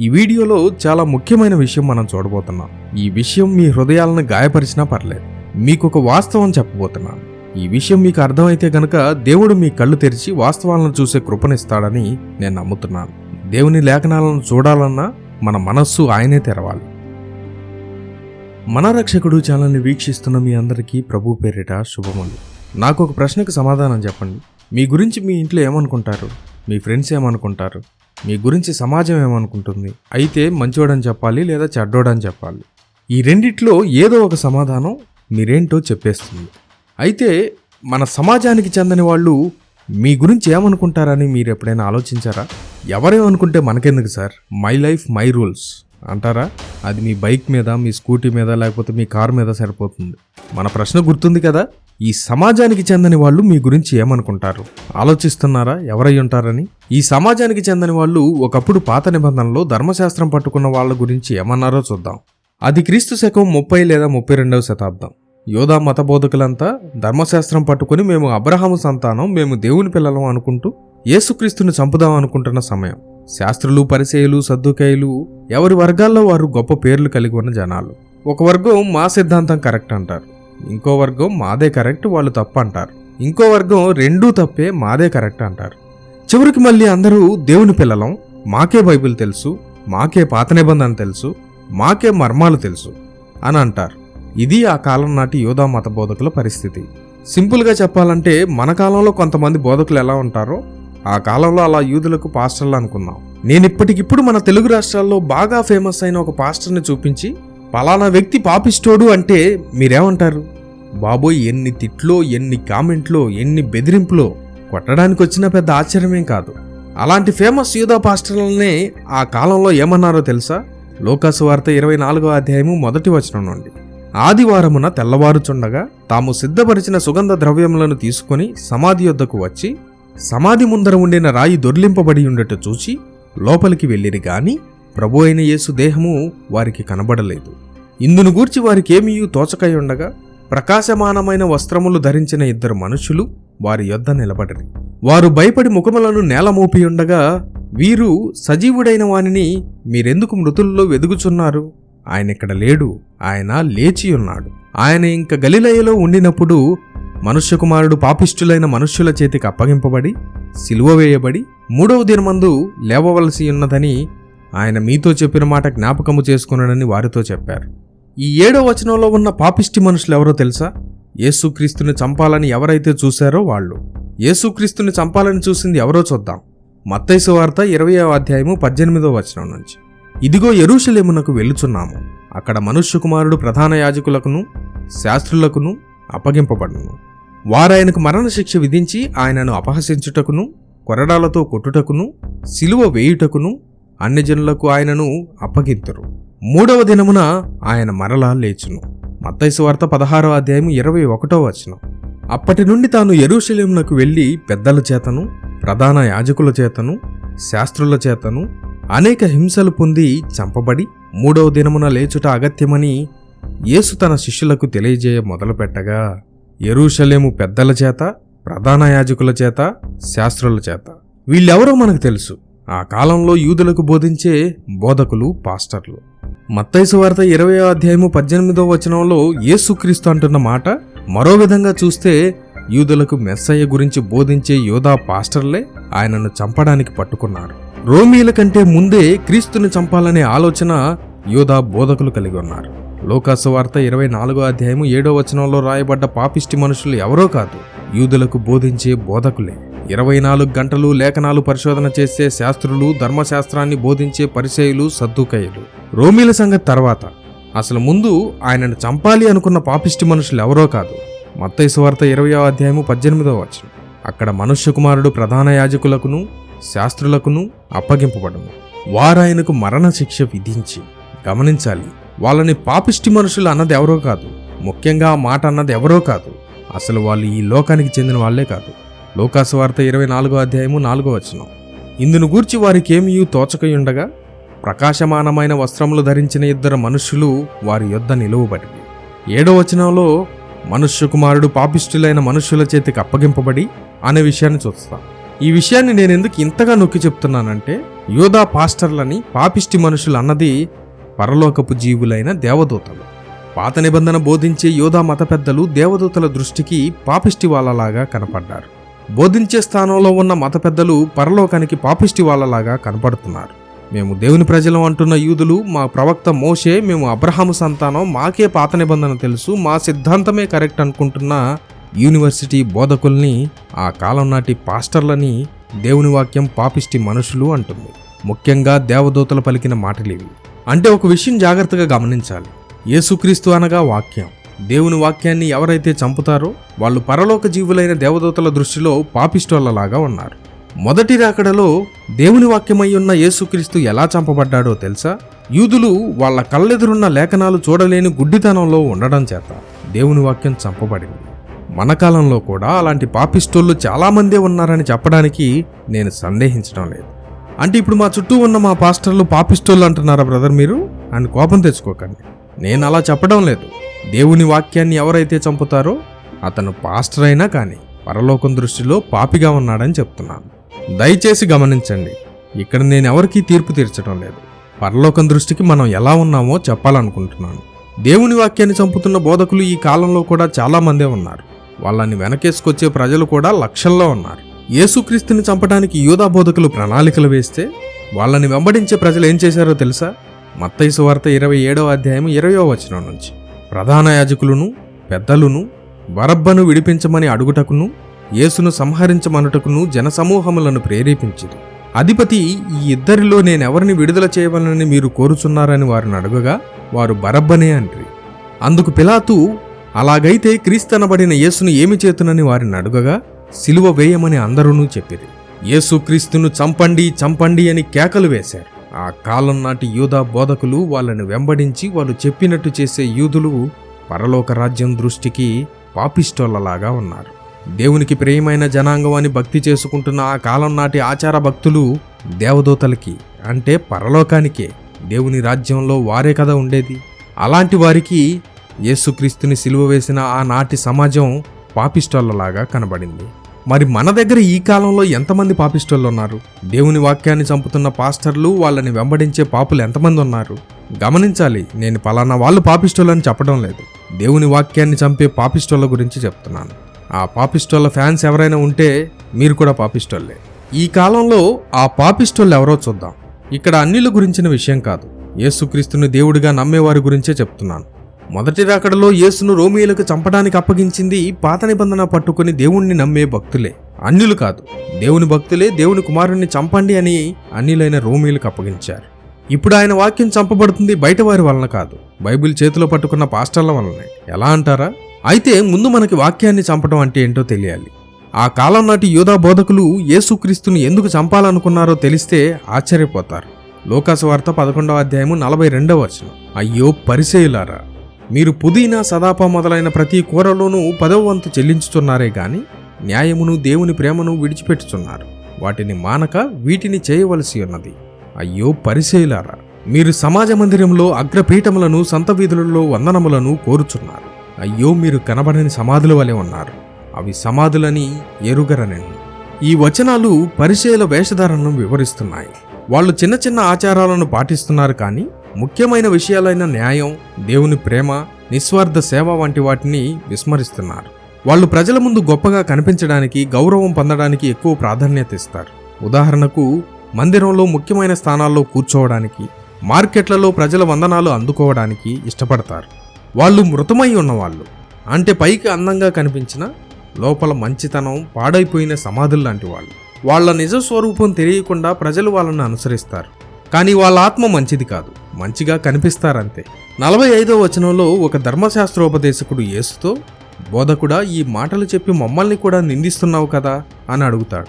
ఈ వీడియోలో చాలా ముఖ్యమైన విషయం మనం చూడబోతున్నాం. ఈ విషయం మీ హృదయాలను గాయపరిచినా పర్లేదు. మీకు ఒక వాస్తవం చెప్పబోతున్నాను. ఈ విషయం మీకు అర్థమైతే గనక దేవుడు మీ కళ్ళు తెరిచి వాస్తవాలను చూసే కృపనిస్తాడని నేను నమ్ముతున్నాను. దేవుని లేఖనాలను చూడాలన్నా మన మనస్సు ఆయనే తెరవాలి. మన రక్షకుడు ఛానల్ని వీక్షిస్తున్న మీ అందరికీ ప్రభు పేరిట శుభములు. నాకు ఒక ప్రశ్నకు సమాధానం చెప్పండి. మీ గురించి మీ ఇంట్లో ఏమనుకుంటారు? మీ ఫ్రెండ్స్ ఏమనుకుంటారు? మీ గురించి సమాజం ఏమనుకుంటుంది? అయితే మంచోడని చెప్పాలి లేదా చెడ్డోడని చెప్పాలి. ఈ రెండిట్లో ఏదో ఒక సమాధానం మీరేంటో చెప్పేస్తుంది. అయితే మన సమాజానికి చెందని వాళ్ళు మీ గురించి ఏమనుకుంటారని మీరు ఎప్పుడైనా ఆలోచించారా? ఎవరేమనుకుంటే మనకెందుకు sir? My life my rules అంటారా? అది మీ బైక్ మీద మీ స్కూటీ మీద లేకపోతే మీ కార్ మీద సరిపోతుంది. మన ప్రశ్న గుర్తుంది కదా? ఈ సమాజానికి చెందని వాళ్ళు మీ గురించి ఏమనుకుంటారు? ఆలోచిస్తున్నారా? ఎవరై ఉంటారని? ఈ సమాజానికి చెందని వాళ్ళు ఒకప్పుడు పాత నిబంధనలో ధర్మశాస్త్రం పట్టుకున్న వాళ్ళ గురించి ఏమన్నారో చూద్దాం. అది క్రీస్తు శకం ముప్పై లేదా ముప్పై రెండవ శతాబ్దం. యోధా మతబోధకులంతా ధర్మశాస్త్రం పట్టుకుని మేము అబ్రహాము సంతానం మేము దేవుని పిల్లలం అనుకుంటూ యేసుక్రీస్తుని చంపుదాం అనుకుంటున్న సమయం. శాస్త్రులు పరిచయులు సర్దుకాయలు ఎవరి వర్గాల్లో వారు గొప్ప పేర్లు కలిగి ఉన్న జనాలు. ఒక వర్గం మా సిద్ధాంతం కరెక్ట్ అంటారు. ఇంకో వర్గం మాదే కరెక్ట్ వాళ్ళు తప్పు అంటారు. ఇంకో వర్గం రెండూ తప్పే మాదే కరెక్ట్ అంటారు. చివరికి మళ్ళీ అందరూ దేవుని పిల్లలం మాకే బైబిల్ తెలుసు మాకే పాత నిబంధన తెలుసు మాకే మర్మాలు తెలుసు అని అంటారు. ఇది ఆ కాలం నాటి యోధా మత బోధకుల పరిస్థితి. సింపుల్గా చెప్పాలంటే మన కాలంలో కొంతమంది బోధకులు ఎలా ఉంటారో ఆ కాలంలో అలా యూదులకు పాస్టర్లు అనుకున్నాం నేను ఇప్పటికిప్పుడు మన తెలుగు రాష్ట్రాల్లో బాగా ఫేమస్ అయిన ఒక పాస్టర్ని చూపించి పలానా వ్యక్తి పాపిస్తోడు అంటే మీరేమంటారు? బాబోయ్ ఎన్ని తిట్లో ఎన్ని కామెంట్లో ఎన్ని బెదిరింపులో కొట్టడానికి వచ్చిన పెద్ద ఆశ్చర్యమేం కాదు. అలాంటి ఫేమస్ యూదా పాస్టర్లనే ఆ కాలంలో ఏమన్నారో తెలుసా? లోకాసు వార్త ఇరవై నాలుగో అధ్యాయము మొదటి వచనం నుండి. ఆదివారమున తెల్లవారుచుండగా తాము సిద్ధపరిచిన సుగంధ ద్రవ్యములను తీసుకొని సమాధి యొద్దకు వచ్చి సమాధి ముందర ఉండిన రాయి దొర్లింపబడి ఉండట చూచి లోపలికి వెళ్ళిరి గాని ప్రభు అయిన యేసు దేహము వారికి కనబడలేదు. ఇందును గూర్చి వారికేమీ తోచకై ఉండగా ప్రకాశమానమైన వస్త్రములు ధరించిన ఇద్దరు మనుషులు వారి యొద్ద నిలబడరు. వారు భయపడి ముఖములను నేల మోపి ఉండగా వీరు సజీవుడైన వానిని మీరెందుకు మృతుల్లో వెదుగుచున్నారు? ఆయన ఇక్కడ లేడు ఆయన లేచి ఉన్నాడు. ఆయన ఇంక గలిలయలో ఉండినప్పుడు మనుష్య కుమారుడు పాపిష్టులైన మనుష్యుల చేతికి అప్పగింపబడి సిలువ వేయబడి మూడవ దినమందు లేవవలసి ఉన్నదని ఆయన మీతో చెప్పిన మాట జ్ఞాపకము చేసుకున్నాడని వారితో చెప్పారు. ఈ ఏడో వచనంలో ఉన్న పాపిష్టి మనుషులు ఎవరో తెలుసా? యేసుక్రీస్తుని చంపాలని ఎవరైతే చూశారో వాళ్ళు. యేసుక్రీస్తుని చంపాలని చూసింది ఎవరో చూద్దాం. మత్తైసు వార్త ఇరవయో అధ్యాయము పద్దెనిమిదో వచనం నుంచి. ఇదిగో ఎరుషలేమునకు వెళ్ళుచున్నాము. అక్కడ మనుష్య కుమారుడు ప్రధాన యాజకులకును శాస్త్రులకును అప్పగింపబడును. వారాయనకు మరణశిక్ష విధించి ఆయనను అపహసించుటకును కొరడాలతో కొట్టుటకును సిలువ వేయుటకును అన్ని జనులకు ఆయనను అప్పగింతురు. మూడవ దినమున ఆయన మరలా లేచును. మత్తైసు వార్త పదహారో అధ్యాయం ఇరవై ఒకటో వచనం. అప్పటి నుండి తాను ఎరుషలేమునకు వెళ్ళి పెద్దల చేతను ప్రధాన యాజకుల చేతను శాస్త్రుల చేతను అనేక హింసలు పొంది చంపబడి మూడవ దినమున లేచుట అగత్యమని యేసు తన శిష్యులకు తెలియజేయ మొదలుపెట్టగా ఎరుషలేము పెద్దల చేత ప్రధాన యాజకుల చేత శాస్త్రుల చేత. వీళ్ళెవరో మనకు తెలుసు. ఆ కాలంలో యూదులకు బోధించే బోధకులు పాస్టర్లు. మత్తైసు వార్త ఇరవై అధ్యాయము పద్దెనిమిదో వచనంలో యేసుక్రీస్తు అంటున్న మాట మరో విధంగా చూస్తే యూదులకు మెస్సయ్య గురించి బోధించే యోధా పాస్టర్లే ఆయనను చంపడానికి పట్టుకున్నారు. రోమీల కంటే ముందే క్రీస్తుని చంపాలనే ఆలోచన యోధా బోధకులు కలిగి ఉన్నారు. లోకాసు వార్త ఇరవై నాలుగో అధ్యాయము ఏడో వచనంలో రాయబడ్డ పాపిష్టి మనుషులు ఎవరో కాదు యూదులకు బోధించే బోధకులే. ఇరవై నాలుగు గంటలు లేఖనాలు పరిశోధన చేసే శాస్త్రులు ధర్మశాస్త్రాన్ని బోధించే పరిచయులు సద్దుకయ్యలు రోమీల సంగతి తర్వాత. అసలు ముందు ఆయనను చంపాలి అనుకున్న పాపిష్టి మనుషులు ఎవరో కాదు. మత్తయి సువార్త ఇరవయో అధ్యాయము పద్దెనిమిదో వచ్చిన అక్కడ మనుష్య కుమారుడు ప్రధాన యాజకులకును శాస్త్రులకును అప్పగింపబడను. వారాయనకు మరణశిక్ష విధించి గమనించాలి. వాళ్ళని పాపిష్టి మనుషులు అన్నది ఎవరో కాదు. ముఖ్యంగా ఆ మాట అన్నది ఎవరో కాదు. అసలు వాళ్ళు ఈ లోకానికి చెందిన వాళ్ళే కాదు. లోకాసువార్త ఇరవై నాలుగో అధ్యాయము నాలుగో వచనం. ఇందును గూర్చి వారికేమీ తోచకయుండగా ప్రకాశమానమైన వస్త్రములు ధరించిన ఇద్దరు మనుష్యులు వారి యొద్ద నిలువబడి ఏడో వచనంలో మనుష్య కుమారుడు పాపిష్ఠులైన మనుష్యుల చేతికి అప్పగింపబడి అనే విషయాన్ని చూస్తాం. ఈ విషయాన్ని నేను ఎందుకు ఇంతగా నొక్కి చెప్తున్నానంటే యోధా పాస్టర్లని పాపిష్టి మనుషులు అన్నది పరలోకపు జీవులైన దేవదూతలు. పాత నిబంధన బోధించే యోధా మత పెద్దలు దేవదూతల దృష్టికి పాపిష్టి వాళ్ళలాగా కనపడ్డారు. బోధించే స్థానంలో ఉన్న మత పెద్దలు పరలోకానికి పాపిష్టి వాళ్ళలాగా కనపడుతున్నారు. మేము దేవుని ప్రజలం అంటున్న యూదులు మా ప్రవక్త మోషే మేము అబ్రహాము సంతానం మాకే పాత నిబంధన తెలుసు మా సిద్ధాంతమే కరెక్ట్ అనుకుంటున్న యూనివర్సిటీ బోధకుల్ని ఆ కాలం నాటి పాస్టర్లని దేవుని వాక్యం పాపిష్టి మనుషులు అంటుంది. ముఖ్యంగా దేవదూతలు పలికిన మాటలేవి. అంటే ఒక విషయం జాగ్రత్తగా గమనించాలి. యేసుక్రీస్తు అనగా వాక్యం. దేవుని వాక్యాన్ని ఎవరైతే చంపుతారో వాళ్ళు పరలోక జీవులైన దేవదూతల దృష్టిలో పాపిష్టోళ్ళలాగా ఉన్నారు. మొదటి రాకడలో దేవుని వాక్యమై ఉన్న యేసుక్రీస్తు ఎలా చంపబడ్డాడో తెలుసా? యూదులు వాళ్ళ కళ్ళెదురున్న లేఖనాలు చూడలేని గుడ్డితనంలో ఉండడం చేత దేవుని వాక్యం చంపబడింది. మన కాలంలో కూడా అలాంటి పాపిస్టోళ్ళు చాలామందే ఉన్నారని చెప్పడానికి నేను సందేహించడం లేదు. అంటే ఇప్పుడు మా చుట్టూ ఉన్న మా పాస్టర్లు పాపిస్టోళ్ళు అంటున్నారా బ్రదర్ మీరు? అని కోపం తెచ్చుకోకండి. నేను అలా చెప్పడం లేదు. దేవుని వాక్యాన్ని ఎవరైతే చంపుతారో అతను పాస్టర్ అయినా కానీ పరలోకం దృష్టిలో పాపిగా ఉన్నాడని చెప్తున్నాను. దయచేసి గమనించండి. ఇక్కడ నేను ఎవరికీ తీర్పు తీర్చడం లేదు. పరలోకం దృష్టికి మనం ఎలా ఉన్నామో చెప్పాలనుకుంటున్నాను. దేవుని వాక్యాన్ని చంపుతున్న బోధకులు ఈ కాలంలో కూడా చాలామందే ఉన్నారు. వాళ్ళని వెనకేసుకొచ్చే ప్రజలు కూడా లక్షల్లో ఉన్నారు. యేసుక్రీస్తుని చంపడానికి యూదా బోధకులు ప్రణాళికలు వేస్తే వాళ్ళని వెంబడించే ప్రజలు ఏం చేశారో తెలుసా? మత్తైసు వార్త ఇరవై ఏడవ అధ్యాయం ఇరవయో వచనం నుంచి. ప్రధాన యాజకులను పెద్దలును బరబ్బను విడిపించమని అడుగుటకును యేసును సంహరించమనుటకును జనసమూహములను ప్రేరేపించింది అధిపతి ఈ ఇద్దరిలో నేనెవరిని విడుదల చేయవలనని మీరు కోరుచున్నారని వారిని అడుగగా వారు బరబ్బనే అంట్రి. అందుకు పిలాతు అలాగైతే క్రీస్తనబడిన యేసును ఏమి చేతునని వారిని అడుగగా సిలువ వేయమని అందరూ చెప్పిరి. యేసు క్రీస్తును చంపండి చంపండి అని కేకలు వేశారు. ఆ కాలం నాటి యూదా బోధకులు వాళ్ళని వెంబడించి వాళ్ళు చెప్పినట్టు చేసే యూదులు పరలోక రాజ్యం దృష్టికి పాపిస్టోళ్ళలాగా ఉన్నారు. దేవునికి ప్రియమైన జనాంగం అని భక్తి చేసుకుంటున్న ఆ కాలం నాటి ఆచార భక్తులు దేవదూతలకి అంటే పరలోకానికే దేవుని రాజ్యంలో వారే కదా ఉండేది. అలాంటి వారికి యేసుక్రీస్తుని సిలువ వేసిన ఆనాటి సమాజం పాపిస్టోళ్ళలాగా కనబడింది. మరి మన దగ్గర ఈ కాలంలో ఎంతమంది పాపిస్టులు ఉన్నారు? దేవుని వాక్యాన్ని చంపుతున్న పాస్టర్లు వాళ్ళని వెంబడించే పాపులు ఎంతమంది ఉన్నారు? గమనించాలి నేను పలానా వాళ్ళు పాపిస్టులు అని చెప్పడం లేదు. దేవుని వాక్యాన్ని చంపే పాపిస్టోళ్ళ గురించి చెప్తున్నాను. ఆ పాపిస్టోళ్ళ ఫ్యాన్స్ ఎవరైనా ఉంటే మీరు కూడా పాపిస్టోళ్ళే ఈ కాలంలో ఆ పాపిస్టోళ్ళు ఎవరో చూద్దాం. ఇక్కడ అన్నిల గురించిన విషయం కాదు. యేసుక్రీస్తుని దేవుడిగా నమ్మేవారి గురించే చెప్తున్నాను. మొదటి రాకడలో యేసును రోమియోలకు చంపడానికి అప్పగించింది పాత నిబంధన పట్టుకుని దేవుణ్ణి నమ్మే భక్తులే. అన్యులు కాదు దేవుని భక్తులే దేవుని కుమారుణ్ణి చంపండి అని అన్యులైన రోమియోలకు అప్పగించారు. ఇప్పుడు ఆయన వాక్యం చంపబడుతుంది బయట వారి వలన కాదు. బైబిల్ చేతిలో పట్టుకున్న పాస్టర్ల వలనే. ఎలా అంటారా? అయితే ముందు మనకి వాక్యాన్ని చంపడం అంటే ఏంటో తెలియాలి. ఆ కాలం నాటి యోధా బోధకులు యేసుక్రీస్తుని ఎందుకు చంపాలనుకున్నారో తెలిస్తే ఆశ్చర్యపోతారు. లోకాసు వార్త పదకొండవ అధ్యాయము నలభై రెండవ వచనం. అయ్యో పరిసేయులారా! మీరు పుదీనా సదాప మొదలైన ప్రతి కూరలోనూ పదవ వంతు చెల్లించుతున్నారే గాని న్యాయమును దేవుని ప్రేమను విడిచిపెట్టుచున్నారు. వాటిని మానక వీటిని చేయవలసి ఉన్నది. అయ్యో పరిశీలారా మీరు సమాజ మందిరంలో అగ్రపీఠములను సంత వీధులలో వందనములను కోరుచున్నారు. అయ్యో మీరు కనబడని సమాధుల వలె ఉన్నారు. అవి సమాధులని ఎరుగరనెను. ఈ వచనాలు పరిచయల వేషధారణను వివరిస్తున్నాయి. వాళ్ళు చిన్న చిన్న ఆచారాలను పాటిస్తున్నారు కానీ ముఖ్యమైన విషయాలైన న్యాయం దేవుని ప్రేమ నిస్వార్థ సేవ వంటి వాటిని విస్మరిస్తున్నారు. వాళ్ళు ప్రజల ముందు గొప్పగా కనిపించడానికి గౌరవం పొందడానికి ఎక్కువ ప్రాధాన్యత ఇస్తారు. ఉదాహరణకు మందిరంలో ముఖ్యమైన స్థానాల్లో కూర్చోవడానికి మార్కెట్లలో ప్రజల వందనాలు అందుకోవడానికి ఇష్టపడతారు. వాళ్ళు మృతమై ఉన్నవాళ్ళు. అంటే పైకి అందంగా కనిపించిన లోపల మంచితనం పాడైపోయిన సమాధులు లాంటి వాళ్ళు. వాళ్ళ నిజ స్వరూపం తెలియకుండా ప్రజలు వాళ్ళని అనుసరిస్తారు. కానీ వాళ్ళ ఆత్మ మంచిది కాదు. మంచిగా కనిపిస్తారంతే. నలభై ఐదో వచనంలో ఒక ధర్మశాస్త్రోపదేశకుడు యేసుతో బోధకుడా ఈ మాటలు చెప్పి మమ్మల్ని కూడా నిందిస్తున్నావు కదా? అని అడుగుతాడు.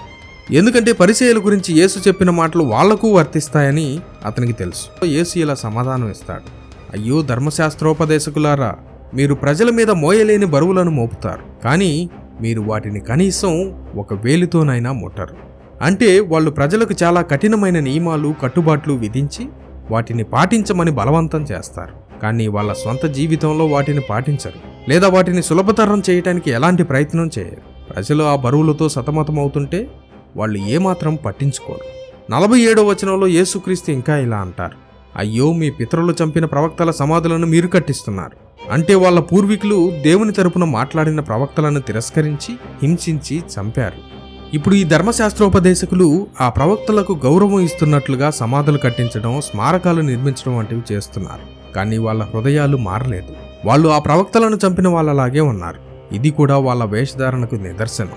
ఎందుకంటే పరిచయాల గురించి యేసు చెప్పిన మాటలు వాళ్ళకు వర్తిస్తాయని అతనికి తెలుసు. యేసు ఇలా సమాధానం ఇస్తాడు. అయ్యో ధర్మశాస్త్రోపదేశకులారా మీరు ప్రజల మీద మోయలేని బరువులను మోపుతారు. కానీ మీరు వాటిని కనీసం ఒక వేలితోనైనా ముట్టరు. అంటే వాళ్ళు ప్రజలకు చాలా కఠినమైన నియమాలు కట్టుబాట్లు విధించి వాటిని పాటించమని బలవంతం చేస్తారు. కానీ వాళ్ళ సొంత జీవితంలో వాటిని పాటించరు. లేదా వాటిని సులభతరం చేయడానికి ఎలాంటి ప్రయత్నం చేయరు. ప్రజలు ఆ బరువులతో సతమతమవుతుంటే వాళ్ళు ఏమాత్రం పట్టించుకోరు. నలభై ఏడో వచనంలో యేసుక్రీస్తు ఇంకా ఇలా అంటారు. అయ్యో మీ పితరులు చంపిన ప్రవక్తల సమాధులను మీరు కట్టిస్తున్నారు. అంటే వాళ్ళ పూర్వీకులు దేవుని తరపున మాట్లాడిన ప్రవక్తలను తిరస్కరించి హింసించి చంపారు. ఇప్పుడు ఈ ధర్మశాస్త్రోపదేశకులు ఆ ప్రవక్తలకు గౌరవం ఇస్తున్నట్లుగా సమాధులు కట్టించడం స్మారకాలు నిర్మించడం వంటివి చేస్తున్నారు. కానీ వాళ్ళ హృదయాలు మారలేదు. వాళ్ళు ఆ ప్రవక్తలను చంపిన వాళ్ళలాగే ఉన్నారు. ఇది కూడా వాళ్ళ వేషధారణకు నిదర్శనం.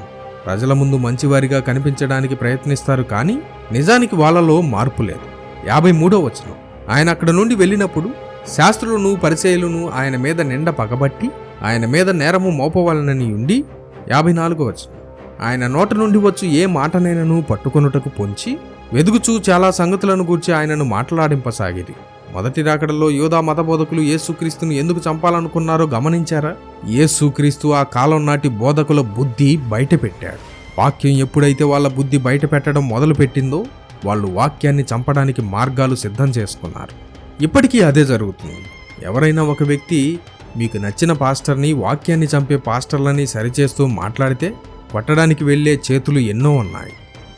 ప్రజల ముందు మంచివారిగా కనిపించడానికి ప్రయత్నిస్తారు కానీ నిజానికి వాళ్ళలో మార్పు లేదు. యాభై మూడో వచనం. ఆయన అక్కడ నుండి వెళ్ళినప్పుడు శాస్త్రులను పరిచయలను ఆయన మీద నిండ పగబట్టి ఆయన మీద నేరము మోపవలనని ఉండి యాభై నాలుగో వచనం. ఆయన నోట నుండి వచ్చు ఏ మాటనైనను పట్టుకొనుటకు పొంచి వెదుగుచూ చాలా సంగతులను గూర్చి ఆయనను మాట్లాడింపసాగిరి. మొదటి రాకడలో యోధా మతబోధకులు యేసుక్రీస్తును ఎందుకు చంపాలనుకున్నారో గమనించారా? యేసుక్రీస్తు ఆ కాలం నాటి బోధకుల బుద్ధి బయటపెట్టాడు. వాక్యం ఎప్పుడైతే వాళ్ళ బుద్ధి బయట పెట్టడం మొదలుపెట్టిందో వాళ్ళు వాక్యాన్ని చంపడానికి మార్గాలు సిద్ధం చేసుకున్నారు. ఇప్పటికీ అదే జరుగుతుంది. ఎవరైనా ఒక వ్యక్తి మీకు నచ్చిన పాస్టర్ని వాక్యాన్ని చంపే పాస్టర్లని సరిచేస్తూ మాట్లాడితే పట్టడానికి వెళ్ళే చేతులు ఎన్నో ఉన్నాయి.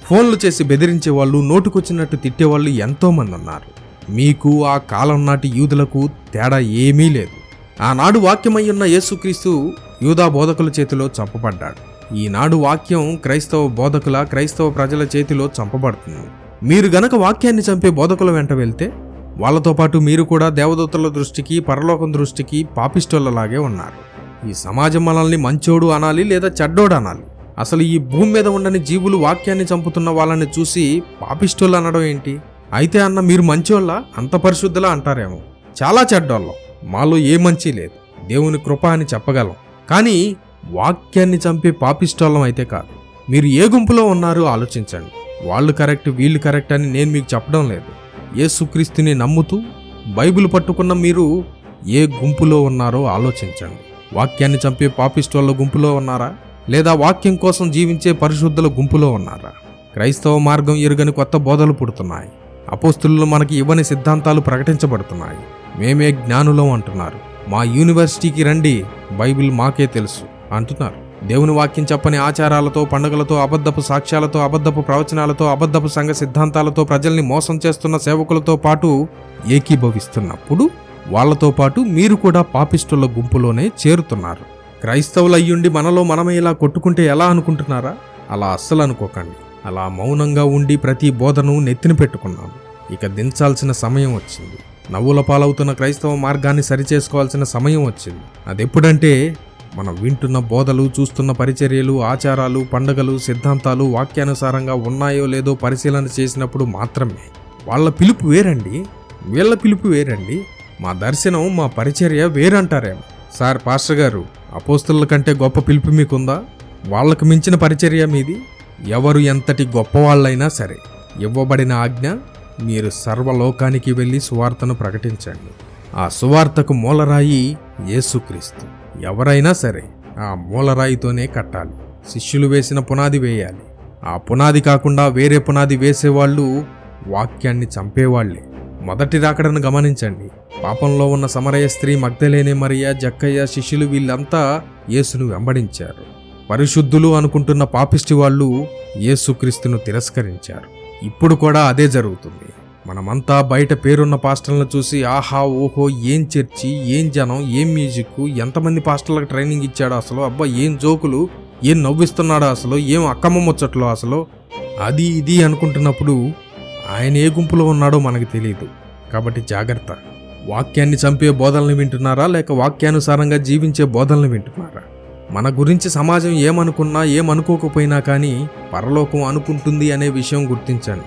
ఫోన్లు చేసి బెదిరించే వాళ్ళు నోటుకొచ్చినట్టు తిట్టేవాళ్ళు ఎంతోమంది ఉన్నారు. మీకు ఆ కాలం నాటి యూదులకు తేడా ఏమీ లేదు. ఆనాడు వాక్యమయ్యున్న ఉన్న యేసుక్రీస్తు యూదా బోధకుల చేతిలో చంపబడ్డాడు. ఈనాడు వాక్యం క్రైస్తవ బోధకుల క్రైస్తవ ప్రజల చేతిలో చంపబడుతుంది. మీరు గనక వాక్యాన్ని చంపే బోధకుల వెంట వెళ్తే వాళ్ళతో పాటు మీరు కూడా దేవదూతల దృష్టికి పరలోకం దృష్టికి పాపిస్టోళ్ళలాగే ఉన్నారు. ఈ సమాజం మనల్ని మంచోడు అనాలి లేదా చెడ్డోడు అనాలి? అసలు ఈ భూమి మీద ఉండని జీవులు వాక్యాన్ని చంపుతున్న వాళ్ళని చూసి పాపిస్టోళ్ళు అనడం ఏంటి? అయితే అన్న మీరు మంచోళ్ళ? అంత పరిశుద్ధులా అంటారేమో. చాలా చెడ్డోళ్ళం. మాలో ఏ మంచి లేదు. దేవుని కృప అని చెప్పగలం. కానీ వాక్యాన్ని చంపే పాపిష్టోళ్ళం అయితే కాదు. మీరు ఏ గుంపులో ఉన్నారో ఆలోచించండి. వాళ్ళు కరెక్ట్ వీళ్ళు కరెక్ట్ అని నేను మీకు చెప్పడం లేదు. యేసుక్రీస్తుని నమ్ముతూ బైబిల్ పట్టుకున్న మీరు ఏ గుంపులో ఉన్నారో ఆలోచించండి. వాక్యాన్ని చంపే పాపిస్టోళ్ళ గుంపులో ఉన్నారా? లేదా వాక్యం కోసం జీవించే పరిశుద్ధుల గుంపులో ఉన్నారా? క్రైస్తవ మార్గం ఎరుగని కొత్త బోధలు పుడుతున్నాయి. అపోస్తులు మనకి ఇవ్వని సిద్ధాంతాలు ప్రకటించబడుతున్నాయి. మేమే జ్ఞానులం అంటున్నారు. మా యూనివర్సిటీకి రండి బైబిల్ మాకే తెలుసు అంటున్నారు. దేవుని వాక్యం చెప్పని ఆచారాలతో పండుగలతో అబద్ధపు సాక్ష్యాలతో అబద్ధపు ప్రవచనాలతో అబద్ధపు సంఘ సిద్ధాంతాలతో ప్రజల్ని మోసం చేస్తున్న సేవకులతో పాటు ఏకీభవిస్తున్నప్పుడు వాళ్ళతో పాటు మీరు కూడా పాపిస్టుల గుంపులోనే చేరుతున్నారు. క్రైస్తవులు అయ్యుండి మనలో మనమే ఇలా కొట్టుకుంటే ఎలా అనుకుంటున్నారా? అలా అస్సలు అనుకోకండి. అలా మౌనంగా ఉండి ప్రతి బోధను నెత్తిన పెట్టుకున్నాం. ఇక దించాల్సిన సమయం వచ్చింది. నవ్వుల పాలవుతున్న క్రైస్తవ మార్గాన్ని సరిచేసుకోవాల్సిన సమయం వచ్చింది. అదెప్పుడంటే మనం వింటున్న బోధలు చూస్తున్న పరిచర్యలు ఆచారాలు పండగలు సిద్ధాంతాలు వాక్యానుసారంగా ఉన్నాయో లేదో పరిశీలన చేసినప్పుడు మాత్రమే. వాళ్ళ పిలుపు వేరండి. వీళ్ళ పిలుపు వేరండి. మా దర్శనం మా పరిచర్య వేరంటారేమో. సార్ పాస్టర్ గారు అపోస్తుల కంటే గొప్ప పిలుపు మీకుందా? వాళ్ళకు మించిన పరిచర్య మీది? ఎవరు ఎంతటి గొప్పవాళ్ళైనా సరే ఇవ్వబడిన ఆజ్ఞ మీరు సర్వలోకానికి వెళ్ళి సువార్తను ప్రకటించండి. ఆ సువార్తకు మూలరాయి యేసుక్రీస్తు. ఎవరైనా సరే ఆ మూలరాయితోనే కట్టాలి. శిష్యులు వేసిన పునాది వేయాలి. ఆ పునాది కాకుండా వేరే పునాది వేసేవాళ్ళు వాక్యాన్ని చంపేవాళ్ళే మొదటి రాకడను గమనించండి. పాపంలో ఉన్న సమరయ స్త్రీ మగ్ధలేనే మరియ జక్కయ్య శిష్యులు వీళ్ళంతా యేసును వెంబడించారు. పరిశుద్ధులు అనుకుంటున్న పాపిష్టి వాళ్ళు యేసుక్రీస్తును తిరస్కరించారు. ఇప్పుడు కూడా అదే జరుగుతుంది. మనమంతా బయట పేరున్న పాస్టర్లను చూసి ఆహా ఓహో ఏం చర్చి ఏం జనం ఏం మ్యూజిక్ ఎంతమంది పాస్టర్లకు ట్రైనింగ్ ఇచ్చాడో అసలు అబ్బా ఏం జోకులు ఏం నవ్విస్తున్నాడో అసలు ఏం అక్కమ్మ ముచ్చట్లో అసలు అది ఇది అనుకుంటున్నప్పుడు ఆయన ఏ గుంపులో ఉన్నాడో మనకు తెలియదు కాబట్టి జాగ్రత్త. వాక్యాన్ని చంపే బోధనలు వింటున్నారా? లేక వాక్యానుసారంగా జీవించే బోధనలు వింటున్నారా? మన గురించి సమాజం ఏమనుకున్నా ఏమనుకోకపోయినా కానీ పరలోకం అనుకుంటుంది అనే విషయం గుర్తించండి.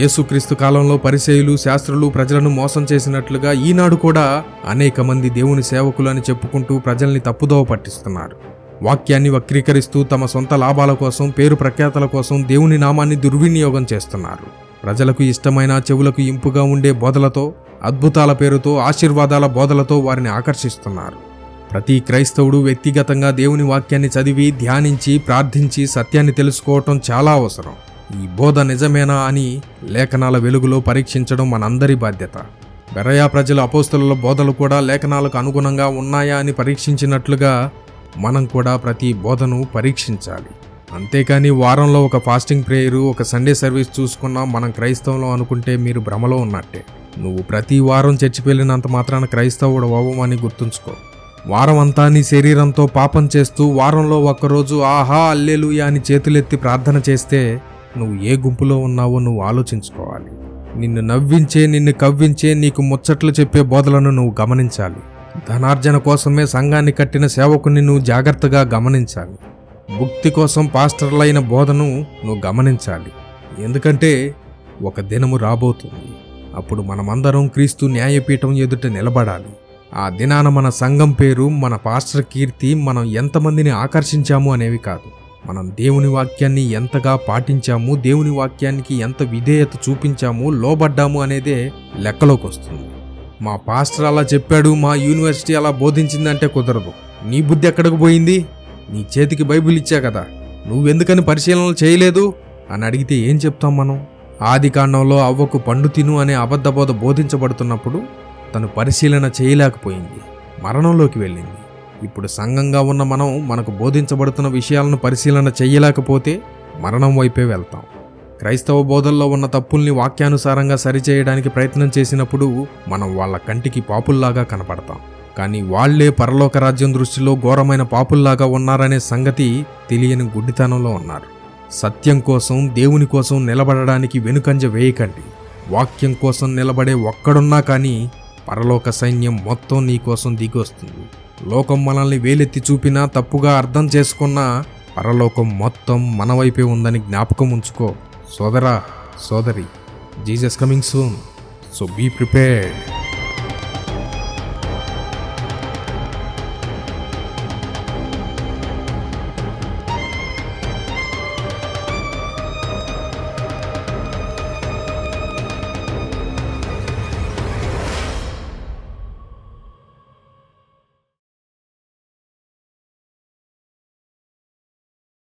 యేసుక్రీస్తు కాలంలో పరిచయులు శాస్త్రులు ప్రజలను మోసం చేసినట్లుగా ఈనాడు కూడా అనేక మంది దేవుని సేవకులు అని చెప్పుకుంటూ ప్రజల్ని తప్పుదోవ పట్టిస్తున్నారు. వాక్యాన్ని వక్రీకరిస్తూ తమ సొంత లాభాల కోసం పేరు ప్రఖ్యాతల కోసం దేవుని నామాన్ని దుర్వినియోగం చేస్తున్నారు. ప్రజలకు ఇష్టమైన చెవులకు ఇంపుగా ఉండే బోధలతో అద్భుతాల పేరుతో ఆశీర్వాదాల బోధలతో వారిని ఆకర్షిస్తున్నారు. ప్రతి క్రైస్తవుడు వ్యక్తిగతంగా దేవుని వాక్యాన్ని చదివి ధ్యానించి ప్రార్థించి సత్యాన్ని తెలుసుకోవటం చాలా అవసరం. ఈ బోధ నిజమేనా అని లేఖనాల వెలుగులో పరీక్షించడం మనందరి బాధ్యత. బెరయా ప్రజల అపోస్తుల బోధలు కూడా లేఖనాలకు అనుగుణంగా ఉన్నాయా అని పరీక్షించినట్లుగా మనం కూడా ప్రతి బోధను పరీక్షించాలి. అంతేకాని వారంలో ఒక ఫాస్టింగ్ ప్రేయరు ఒక సండే సర్వీస్ చూసుకున్నా మనం క్రైస్తవంలో అనుకుంటే మీరు భ్రమలో ఉన్నట్టే. నువ్వు ప్రతి వారం చర్చికి వెళ్ళినంత మాత్రాన క్రైస్తవుడు అవ్వమని గుర్తుంచుకో. వారం అంతా నీ శరీరంతో పాపం చేస్తూ వారంలో ఒక్కరోజు ఆహా అల్లెలుయా అని చేతులెత్తి ప్రార్థన చేస్తే నువ్వు ఏ గుంపులో ఉన్నావో నువ్వు ఆలోచించుకోవాలి. నిన్ను నవ్వించే నిన్ను కవ్వించే నీకు ముచ్చట్లు చెప్పే బోధలను నువ్వు గమనించాలి. ధనార్జన కోసమే సంఘాన్ని కట్టిన సేవకుని నువ్వు జాగ్రత్తగా గమనించాలి. భుక్తి కోసం పాస్టర్లైన బోధను నువ్వు గమనించాలి. ఎందుకంటే ఒక దినము రాబోతుంది. అప్పుడు మనమందరం క్రీస్తు న్యాయపీఠం ఎదుట నిలబడాలి. ఆ దినాన మన సంఘం పేరు మన పాస్టర్ కీర్తి మనం ఎంతమందిని ఆకర్షించాము అనేవి కాదు. మనం దేవుని వాక్యాన్ని ఎంతగా పాటించాము దేవుని వాక్యానికి ఎంత విధేయత చూపించాము లోబడ్డాము అనేదే లెక్కలోకి వస్తుంది. మా పాస్టర్ అలా చెప్పాడు మా యూనివర్సిటీ అలా బోధించిందంటే కుదరదు. నీ బుద్ధి ఎక్కడికి పోయింది? నీ చేతికి బైబిల్ ఇచ్చా కదా. నువ్వెందుకని పరిశీలనలు చేయలేదు? అని అడిగితే ఏం చెప్తాం మనం? ఆది కాండంలో అవ్వకు పండు తిను అనే అబద్ధబోధ బోధించబడుతున్నప్పుడు తను పరిశీలన చేయలేకపోయింది. మరణంలోకి వెళ్ళింది. ఇప్పుడు సంఘంగా ఉన్న మనం మనకు బోధించబడుతున్న విషయాలను పరిశీలన చేయలేకపోతే మరణం వైపే వెళ్తాం. క్రైస్తవ బోధల్లో ఉన్న తప్పుల్ని వాక్యానుసారంగా సరిచేయడానికి ప్రయత్నం చేసినప్పుడు మనం వాళ్ళ కంటికి పాపుల్లాగా కనపడతాం. కానీ వాళ్ళే పరలోక రాజ్యం దృష్టిలో ఘోరమైన పాపుల్లాగా ఉన్నారనే సంగతి తెలియని గుడ్డితనంలో ఉన్నారు. సత్యం కోసం దేవుని కోసం నిలబడడానికి వెనుకంజ వేయకండి. వాక్యం కోసం నిలబడే ఒక్కడున్నా కానీ పరలోక సైన్యం మొత్తం నీకోసం దిగొస్తుంది లోకం మనల్ని వేలెత్తి చూపినా తప్పుగా అర్థం చేసుకున్నా పరలోకం మొత్తం మన వైపే ఉందని జ్ఞాపకం ఉంచుకో. సోదరా సోదరి Jesus coming soon. So be prepared.